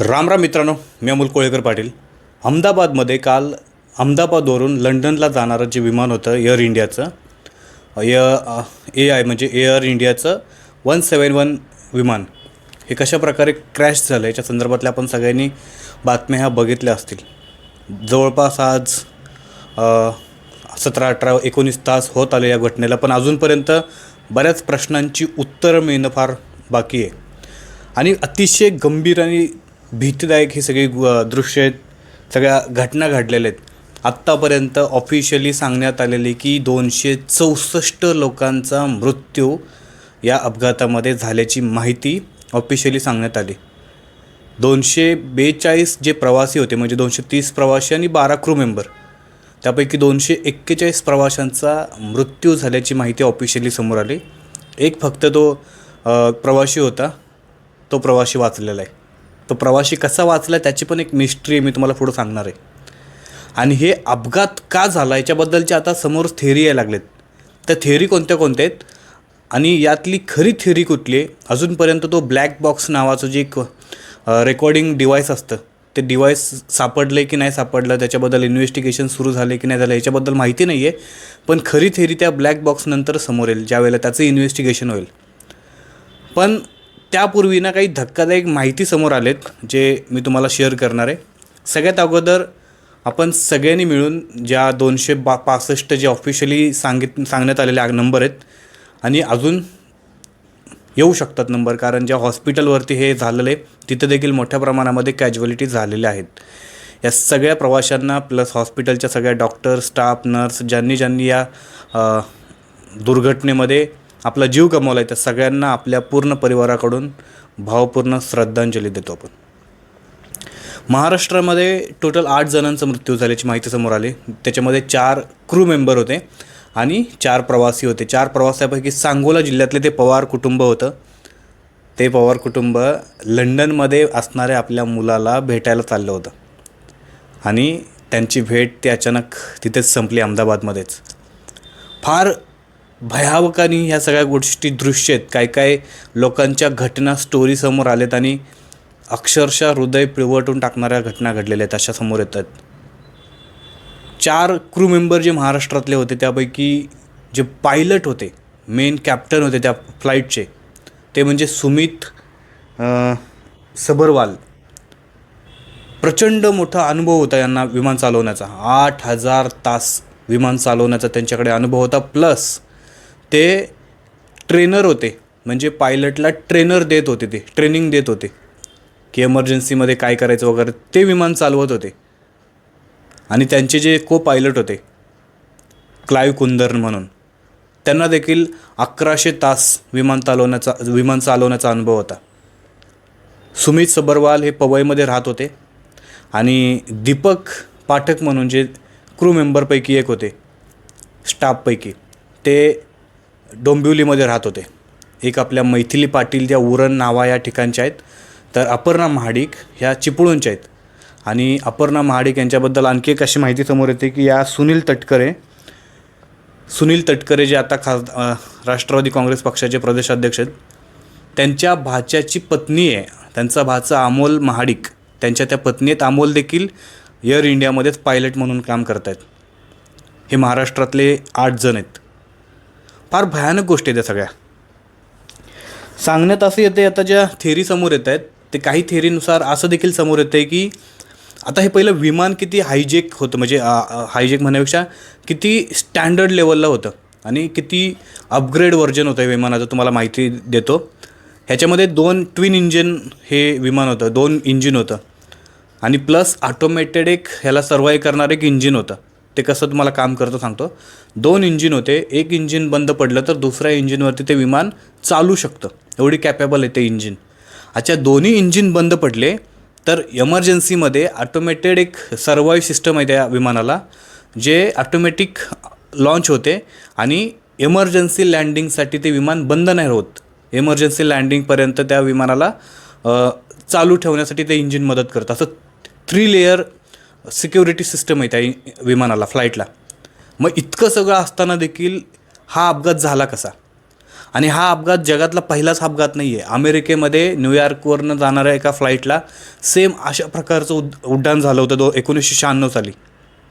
राम राम मित्रांनो मी अमोल कोळेकर पाटील. अहमदाबादमध्ये काल अहमदाबादवरून लंडनला जाणारं जे विमान होतं एअर इंडियाचं एअ ए आय म्हणजे एअर इंडियाचं वन सेवन वन विमान हे कशा प्रकारे क्रॅश झालं याच्या संदर्भातल्या आपण सगळ्यांनी बातम्या ह्या बघितल्या असतील. जवळपास आज सतरा अठरा एकोणीस तास होत आले या घटनेला पण अजूनपर्यंत बऱ्याच प्रश्नांची उत्तरं मिळणं फार बाकी आहे. आणि अतिशय गंभीर आणि भीतीदायक ही सगळी दृश्य आहेत. सगळ्या घटना घडलेल्या आहेत. आत्तापर्यंत ऑफिशियली सांगण्यात आलेले की दोनशे चौसष्ट लोकांचा मृत्यू या अपघातामध्ये झाल्याची माहिती ऑफिशियली सांगण्यात आली. दोनशे बेचाळीस जे प्रवासी होते म्हणजे दोनशे तीस प्रवासी आणि बारा क्रू मेंबर त्यापैकी दोनशे एक्केचाळीस प्रवाशांचा मृत्यू झाल्याची माहिती ऑफिशियली समोर आली. एक फक्त तो प्रवासी होता. तो प्रवासी वाचलेला आहे. तो प्रवासी कसा वाचला त्याची पण एक मिस्ट्री मी तुम्हाला पुढं सांगणार आहे. आणि हे अपघात का झाला याच्याबद्दलचे आता समोर थेरी यायला लागलेत. त्या थेअरी कोणत्या कोणत्या आहेत? आणि यातली खरी थेअरी कुठली आहे? अजूनपर्यंत तो ब्लॅक बॉक्स नावाचं जे एक रेकॉर्डिंग डिव्हाइस असतं ते डिव्हाइस आहे की नाही सापडलं त्याच्याबद्दल इन्व्हेस्टिगेशन सुरू झाले की नाही झालं याच्याबद्दल माहिती नाही आहे पण खरी थेरी त्या ब्लॅक बॉक्सनंतर समोर येईल ज्यावेळेला त्याचं इन्व्हेस्टिगेशन होईल. पण त्यापूर्वी ना काही धक्कादायक माहिती समोर आलेत जे मी तुम्हाला शेअर करणार आहे. सगळ्यात अगोदर आपण सगळ्यांनी मिळून ज्या दोनशे बा पासष्ट जे ऑफिशियली सांगित सांगण्यात आलेले नंबर आहेत आणि अजून येऊ शकतात नंबर कारण ज्या हॉस्पिटलवरती हे झालेलं आहे तिथं देखील मोठ्या प्रमाणामध्ये कॅज्युअलिटी झालेल्या आहेत. या सगळ्या प्रवाशांना प्लस हॉस्पिटलच्या सगळ्या डॉक्टर स्टाफ नर्स ज्यांनी ज्यांनी या दुर्घटनेमध्ये आपला जीव गमावला आहे त्या सगळ्यांना आपल्या पूर्ण परिवाराकडून भावपूर्ण श्रद्धांजली देतो आपण. महाराष्ट्रामध्ये टोटल आठ जणांचा मृत्यू झाल्याची माहिती समोर आली. त्याच्यामध्ये चार क्रू मेंबर होते आणि चार प्रवासी होते. चार प्रवासापैकी सांगोला जिल्ह्यातले ते पवार कुटुंब होतं. ते पवार कुटुंब लंडनमध्ये असणाऱ्या आपल्या मुलाला भेटायला चाललं होतं. आणि त्यांची भेट ते अचानक तिथेच संपली अहमदाबादमध्येच. फार भयावकानी ह्या सगळ्या गोष्टी दृश्य आहेत. काय काय लोकांच्या घटना स्टोरी समोर आलेत आणि अक्षरशः हृदय पिळवटून टाकणाऱ्या घटना घडलेल्या आहेत अशा समोर येतात. चार क्रू मेंबर जे महाराष्ट्रातले होते त्यापैकी जे पायलट होते मेन कॅप्टन होते त्या फ्लाईटचे ते म्हणजे सुमित सबरवाल. प्रचंड मोठा अनुभव होता यांना विमान चालवण्याचा. आठ हजार तास विमान चालवण्याचा त्यांच्याकडे अनुभव होता प्लस ते ट्रेनर होते. म्हणजे पायलटला ट्रेनर देत होते ते ट्रेनिंग देत होते. की एमर्जन्सीमध्ये काय करायचं वगैरे ते विमान चालवत होते. आणि त्यांचे जे को पायलट होते क्लाईव्ह कुंदरन म्हणून त्यांना देखील अकराशे तास विमान चालवण्याचा विमान चालवण्याचा अनुभव होता. सुमित सबरवाल हे पवईमध्ये राहत होते. आणि दीपक पाठक म्हणून जे क्रू मेंबरपैकी एक होते स्टाफपैकी ते डोंबिवलीमध्ये राहत होते. एक आपल्या मैथिली पाटील ज्या उरण नावा या ठिकाणच्या आहेत तर अपर्णा महाडिक ह्या चिपळूणच्या आहेत. आणि अपर्णा महाडिक यांच्याबद्दल आणखी एक अशी माहिती समोर येते की या सुनील तटकरे सुनील तटकरे जे आता खास राष्ट्रवादी काँग्रेस पक्षाचे प्रदेशाध्यक्ष आहेत त्यांच्या भाच्याची पत्नी आहे. त्यांचा भाचा अमोल महाडिक. त्यांच्या त्या पत्नी आहेत अमोल देखील एअर इंडियामध्येच पायलट म्हणून काम करत आहेत हे महाराष्ट्रातले आठ जण आहेत. फार भयानक गोष्टी आहेत सगळ्या. सांगण्यात असं येते आता ज्या थेरी समोर येत आहेत ते काही थेरीनुसार असं देखील समोर येतं आहे की आता हे पहिलं विमान किती हायजेक होतं म्हणजे हायजेक म्हणण्यापेक्षा किती स्टँडर्ड लेवलला होतं आणि किती अपग्रेड व्हर्जन होतं हे विमानाचं तुम्हाला माहिती देतो. ह्याच्यामध्ये दोन ट्विन इंजिन हे विमान होतं दोन इंजिन होतं. आणि प्लस ऑटोमेटेड एक ह्याला सर्वाईव्ह करणारं एक इंजिन होतं. ते कसं तुम्हाला काम करतं सांगतो. दोन इंजिन होते एक इंजिन बंद पडलं तर दुसऱ्या इंजिनवरती ते विमान चालू शकतं. एवढी कॅपेबल आहे ते इंजिन अच्छा दोन्ही इंजिन बंद पडले तर एमर्जन्सीमध्ये ऑटोमेटेड एक सर्वाईव्ह सिस्टम आहे त्या विमानाला जे ऑटोमॅटिक लॉन्च होते आणि एमर्जन्सी लँडिंगसाठी ते विमान बंद नाही होत. एमर्जन्सी लँडिंगपर्यंत त्या विमानाला चालू ठेवण्यासाठी ते इंजिन मदत करतं. असं थ्री लेयर सिक्युरिटी सिस्टम आहे त्या विमानाला फ्लाईटला. मग इतकं सगळं असताना देखील हा अपघात झाला कसा? आणि हा अपघात जगातला पहिलाच अपघात नाही आहे अमेरिकेमध्ये न्यूयॉर्कवरनं जाणाऱ्या एका फ्लाईटला सेम अशा प्रकारचं उड उड्डाण झालं होतं दो एकोणीसशे शहाण्णव साली.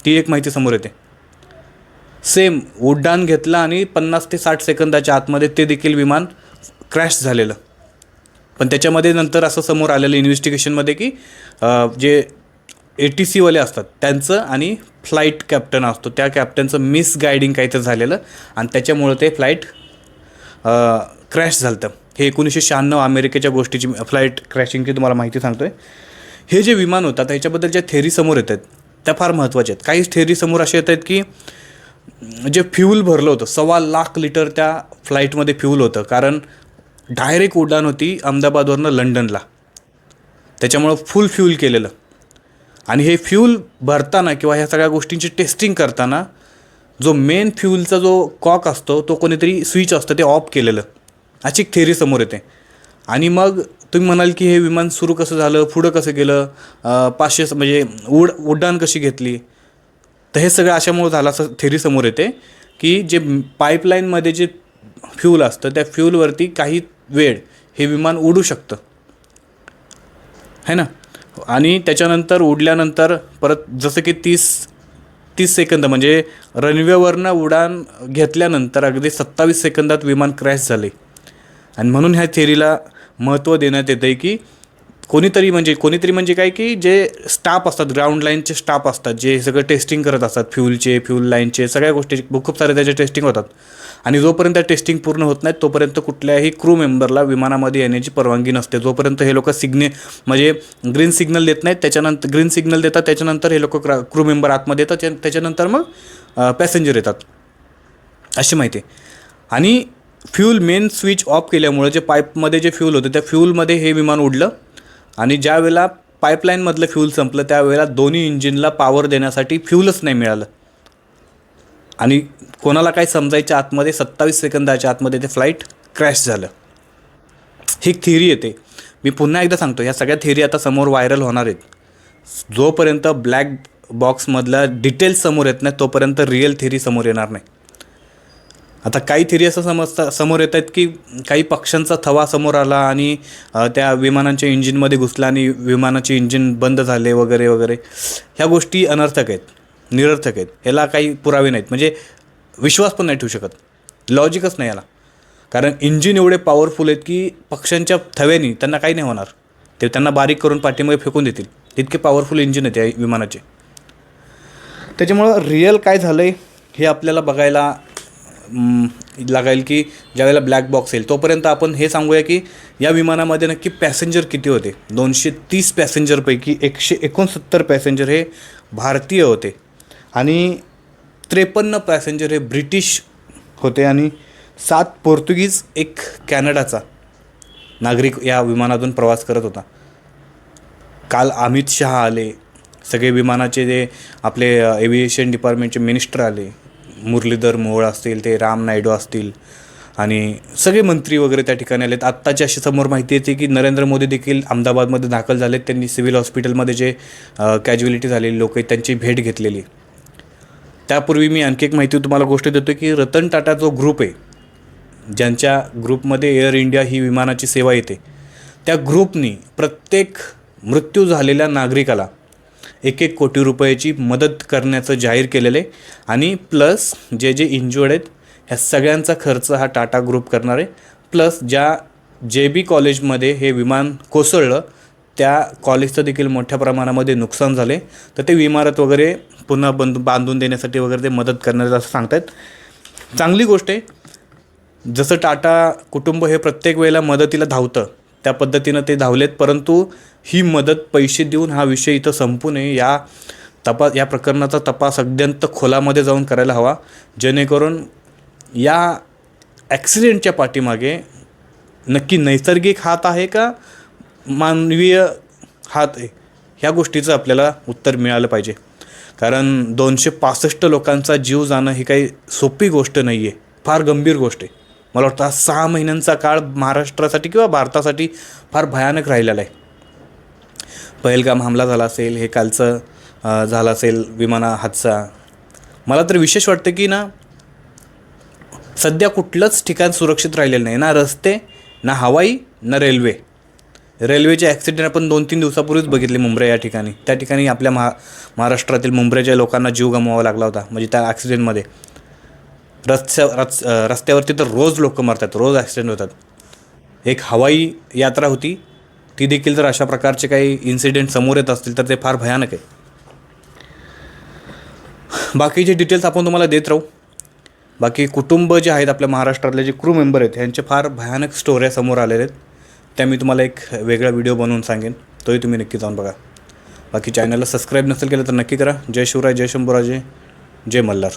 ती एक माहिती समोर येते. सेम उड्डाण घेतलं आणि पन्नास ते साठ सेकंदाच्या आतमध्ये ते देखील विमान क्रॅश झालेलं. पण त्याच्यामध्ये नंतर असं समोर आलेलं इन्व्हेस्टिगेशनमध्ये की जे ए टी सीवाले असतात. त्यांचं आणि फ्लाईट कॅप्टन असतो. त्या कॅप्टनचं मिसगायडिंग काहीतरी झालेलं आणि त्याच्यामुळं ते फ्लाईट क्रॅश झालं होतं हे एकोणीसशे शहाण्णव अमेरिकेच्या गोष्टीची फ्लाईट क्रॅशिंगची तुम्हाला माहिती सांगतो आहे हे जे विमान होतं आता ह्याच्याबद्दल ज्या थेरी समोर येत आहेत त्या फार महत्त्वाच्या आहेत. काही थेरी समोर अशा येत आहेत की जे फ्यूल भरलं होतं सव्वा लाख लिटर त्या फ्लाईटमध्ये फ्यूल होतं. कारण डायरेक्ट उड्डाण होती अहमदाबादवरनं लंडनला. त्याच्यामुळं फुल फ्यूल केलेलं. आणि हे फ्यूल भरताना किंवा ह्या सगळ्या गोष्टींची टेस्टिंग करताना जो मेन फ्यूलचा जो कॉक असतो तो कोणीतरी स्विच असतं ते ऑफ केलेलं. अशी एक थेरी समोर येते. आणि मग तुम्ही म्हणाल की हे विमान सुरू कसं झालं पुढं कसं गेलं पाचशे स- म्हणजे उड उड्डाण कशी घेतली? तर हे सगळं अशामुळं झालं असं थेरी समोर येते की जे पाईपलाईनमध्ये जे फ्यूल असतं त्या फ्यूलवरती काही वेळ हे विमान उडू शकतं. है ना? आणि त्याच्यानंतर उडल्यानंतर परत जसं की तीस तीस सेकंद म्हणजे रनवेवरनं उडान घेतल्यानंतर अगदी सत्तावीस सेकंदात विमान क्रॅश झाले. आणि म्हणून ह्या थेरीला महत्त्व देण्यात येतं आहे की कोणीतरी म्हणजे कोणीतरी म्हणजे काय की जे स्टाफ असतात ग्राउंड लाईनचे स्टाफ असतात जे सगळं टेस्टिंग करत असतात फ्यूलचे फ्यूल लाईनचे सगळ्या गोष्टी खूप सारे त्याचे टेस्टिंग होतात. आणि जोपर्यंत टेस्टिंग पूर्ण होत नाही तोपर्यंत कुठल्याही क्रू मेंबरला विमानामध्ये येण्याची परवानगी नसते. जोपर्यंत हे लोक सिग्ने म्हणजे ग्रीन सिग्नल देत नाहीत त्याच्यानंतर ग्रीन सिग्नल देतात त्याच्यानंतर हे लोक क्रू मेंबर आतमध्ये येतात त्याच्यानंतर मग पॅसेंजर येतात. अशी माहिती आहे. आणि फ्यूल मेन स्विच ऑफ केल्यामुळे जे पाईपमध्ये जे फ्यूल होतं त्या फ्यूलमध्ये हे विमान उडलं. आणि ज्यावेळेला पाईपलाईनमधलं फ्यूल संपलं त्यावेळेला दोन्ही इंजिनला पॉवर देण्यासाठी फ्यूलच नाही मिळालं. आणि कोणाला काय समजायच्या आतमध्ये सत्तावीस सेकंदाच्या आतमध्ये ते फ्लाईट क्रॅश झालं. ही थिअरी येते. मी पुन्हा एकदा सांगतो ह्या सगळ्या थिअरी आता समोर व्हायरल होणार आहेत. जोपर्यंत ब्लॅक बॉक्समधला डिटेल्स समोर येत नाही तोपर्यंत रिअल थिअरी समोर येणार नाही. आता काही थिरी असं समजता समोर येत आहेत की काही पक्ष्यांचा थवा समोर आला आणि त्या विमानांच्या इंजिनमध्ये घुसला आणि विमानाचे इंजिन बंद झाले वगैरे वगैरे. ह्या गोष्टी अनर्थक आहेत निरर्थक आहेत. ह्याला काही पुरावे नाहीत. म्हणजे विश्वास पण नाही ठेवू शकत. लॉजिकच नाही याला. कारण इंजिन एवढे पॉवरफुल आहेत की पक्ष्यांच्या थव्यानी त्यांना काही नाही होणार. ते त्यांना बारीक करून पाठीमध्ये फेकून देतील. इतके पॉवरफुल इंजिन आहेत या विमानाचे. त्याच्यामुळं रिअल काय झालं आहे हे आपल्याला बघायला लागेल की ज्यावेळेला ब्लॅक बॉक्स येईल तोपर्यंत आपण हे सांगूया की या विमानामध्ये नक्की पॅसेंजर किती होते? दोनशे तीस पॅसेंजरपैकी एकशे एकोणसत्तर पॅसेंजर हे भारतीय होते. आणि त्रेपन्न पॅसेंजर हे ब्रिटिश होते आणि सात पोर्तुगीज एक कॅनडाचा नागरिक या विमानातून प्रवास करत होता. काल अमित शहा आले सगळे विमानाचे जे आपले एव्हिएशन डिपार्टमेंटचे मिनिस्टर आले मुरलीधर मोहोळ असतील ते राम नायडू असतील आणि सगळे मंत्री वगैरे त्या ठिकाणी आलेत. आत्ताची अशी समोर माहिती येते की नरेंद्र मोदी देखील अहमदाबादमध्ये दाखल झालेत. त्यांनी सिव्हिल हॉस्पिटलमध्ये जे कॅज्युअलिटी झालेली लोक आहेत त्यांची भेट घेतलेली त्यापूर्वी मी आणखी एक माहिती तुम्हाला गोष्ट देतो की रतन टाटा जो ग्रुप आहे ज्यांच्या ग्रुपमध्ये एअर इंडिया ही विमानाची सेवा येते त्या ग्रुपनी प्रत्येक मृत्यू झालेल्या नागरिकाला एक एक कोटी रुपयाची मदत करण्याचं जाहीर केलेलं आहे. आणि प्लस जे जे इंज्युअर्ड आहेत ह्या सगळ्यांचा खर्च हा टाटा ग्रुप करणार आहे. प्लस ज्या जे बी कॉलेजमध्ये हे विमान कोसळलं त्या कॉलेजचं देखील मोठ्या प्रमाणामध्ये नुकसान झाले तर ते इमारत वगैरे पुन्हा बंद बांधून देण्यासाठी वगैरे ते मदत करणार असं सांगतायत. चांगली गोष्ट आहे. जसं टाटा कुटुंब हे प्रत्येक वेळेला मदतीला धावतं त्या पद्धतीनं ते धावलेत परंतु ही मदत पैसे देऊन हा विषय इथं संपू नये. या तपास या प्रकरणाचा तपास अत्यंत खोलामध्ये जाऊन करायला हवा. जेणेकरून या ॲक्सिडेंटच्या पाठीमागे नक्की नैसर्गिक हात आहे का मानवीय हात आहे ह्या गोष्टीचं आपल्याला उत्तर मिळालं पाहिजे. कारण दोनशे पासष्ट लोकांचा जीव जाणं ही काही सोपी गोष्ट नाही आहे फार गंभीर गोष्ट आहे. मला वाटतं हा सहा महिन्यांचा काळ महाराष्ट्रासाठी किंवा भारतासाठी फार भयानक राहिलेला आहे. पहिलगाम हमला झाला असेल हे कालचं झालं असेल विमाना हादसा. मला तर विशेष वाटतं की ना सध्या कुठलंच ठिकाण सुरक्षित राहिलेलं नाही. ना रस्ते ना हवाई ना रेल्वे. रेल्वेचे ॲक्सिडेंट आपण दोन तीन दिवसापूर्वीच बघितले मुंबई या ठिकाणी. त्या ठिकाणी आपल्या महा महाराष्ट्रातील मुंबईच्या लोकांना जीव गमवावा लागला होता. म्हणजे त्या ॲक्सिडेंटमध्ये. रस्त्या रस् रस्त्यावरती तर रोज लोक मरतात रोज ॲक्सिडेंट होतात. एक हवाई यात्रा होती ती देखील जर अशा प्रकारचे काही इन्सिडेंट समोर येत असतील तर ते फार भयानक आहे. बाकीचे डिटेल्स आपण तुम्हाला देत राहू. बाकी कुटुंब जे आहेत आपल्या महाराष्ट्रातले जे क्रू मेंबर आहेत यांचे फार भयानक स्टोऱ्या समोर आलेल्या आहेत. त्या मी तुम्हाला एक वेगळा व्हिडिओ बनवून सांगेन. तोही तुम्ही नक्की जाऊन बघा. बाकी चॅनलला सबस्क्राईब नसेल केलं तर नक्की करा. जय शिवराय जय शंभूराजे जय मल्हार.